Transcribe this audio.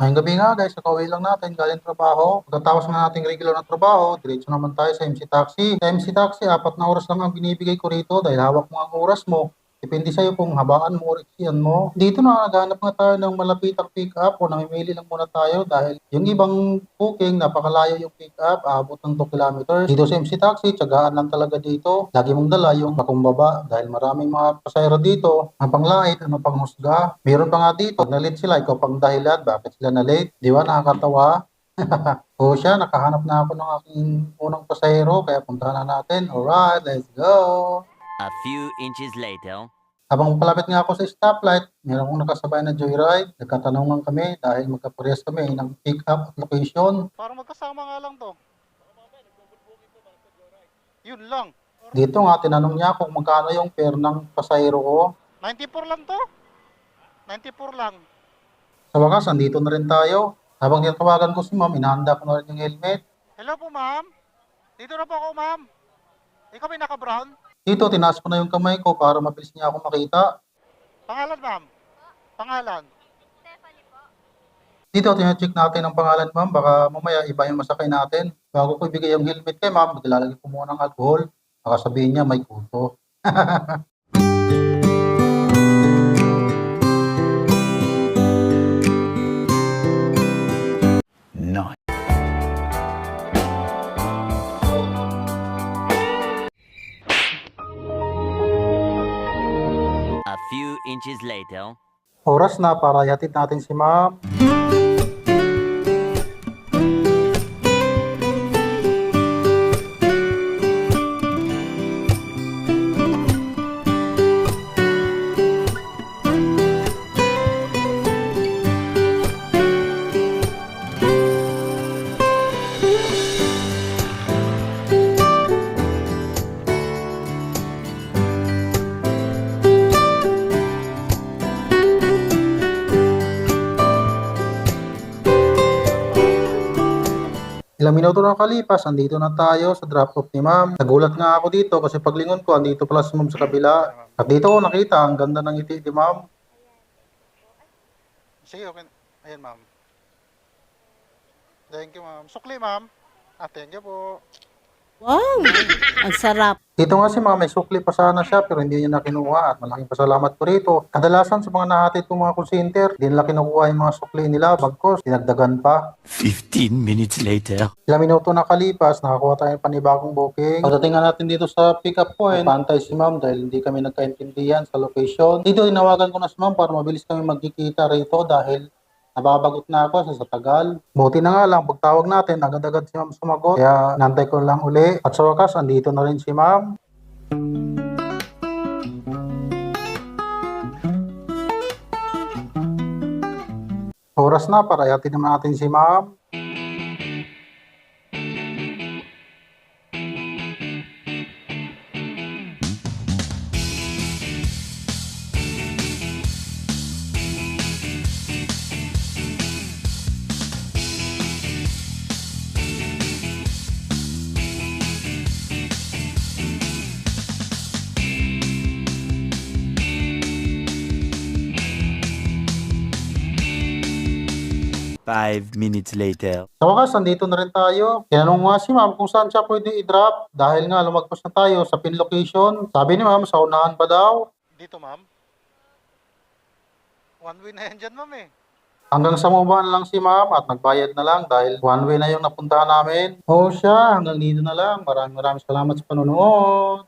Ngayong gabi nga guys, kakauwi lang natin galing trabaho. Pagkatapos na nating regular na trabaho, diretso naman tayo sa MC Taxi. Sa MC Taxi, apat na oras lang ang binibigay ko rito dahil hawak mo ang oras mo. Depende sa'yo kung habaan mo o iksiyan mo. Dito na, naghanap nga tayo ng malapitang pick-up o namimili lang muna tayo dahil yung ibang booking, napakalayo yung pick-up, abot ng 2 kilometers. Dito sa MC Taxi, tsagaan lang talaga dito. Lagi mong dala yung pakumbaba dahil maraming mga pasayro dito. Ang panglait, ano pang husga. Meron pa nga dito, na-late sila, ikaw pang dahilan, bakit sila na-late? Di ba, nakakatawa? o siya, nakahanap na ako ng aking unang pasahero, kaya puntahan na natin. Alright, let's go! A few inches later. Habang palapit nga ako sa stoplight, meron akong nakasabay na joyride. Nagkatanungan kami dahil magkaparehas kami ng pick-up at location. Parang magkasama nga lang to. Yun lang. Dito nga, tinanong niya kung magkano yung fare ng pasahero ko. 94 lang to. 94 lang. Sa wakas, andito na rin tayo. Habang tinatawagan ko si ma'am, inahanda ko na rin yung helmet. Hello po, ma'am. Dito na po ako, ma'am. Ikaw may naka-brown? Dito, tinaas ko na yung kamay ko para mabilis niya ako makita. Pangalan, ma'am. Pangalan. Dito, tinacheck natin ang pangalan ma'am. Baka mamaya iba yung masakay natin. Bago ko ibigay yung helmet kay ma'am, maglalagay ko muna ng alcohol. Baka sabihin niya may kuto. inches later. Oras na para yatid natin si ma'am. Ilang minuto na kalipas, andito na tayo sa drop-off ni ma'am. Nagulat nga ako dito kasi paglingon ko, andito pala si ma'am sa kabila. At dito ko nakita, ang ganda ng ngiti ni ma'am. Sige, okay. Ayan, ma'am. Thank you, ma'am. Sukli, ma'am. Ah, thank you po. Wow! Ang sarap. Dito nga si ma'am, may sukli pa sana siya pero hindi niya na kinuha at malaking pasalamat ko rito. Kadalasan sa mga nahatid kong mga call center, hindi nila kinukuha yung mga sukli nila, bagkos, dinagdagan pa. 15 minutes later. Ilang minuto na kalipas, nakakuha tayo ng panibagong booking. Pagdating nga natin dito sa pick-up point, pantay si ma'am dahil hindi kami nagkaintindihan sa location. Dito, tinawagan ko na si ma'am para mabilis kami magkikita rito dahil nababagot na ako sa, sa tagal. Buti na nga lang, pagtawag natin, agad-agad si ma'am sumagot. Kaya nantay ko lang uli. At sa wakas, andito na rin si ma'am. Oras na para yatin naman natin si ma'am. Five minutes later. Sa wakas, andito na rin tayo. Tinanong nga si ma'am kung saan siya pwede i-drop dahil nga lumagpas na tayo sa pin location. Sabi ni ma'am, sa unahan pa daw. Dito, ma'am. One way na yan dyan, ma'am eh. Hanggang sa mubaan lang si ma'am at nagbayad na lang dahil one way na yung napuntahan namin. O siya, hanggang dito na lang. Maraming maraming salamat sa panonood.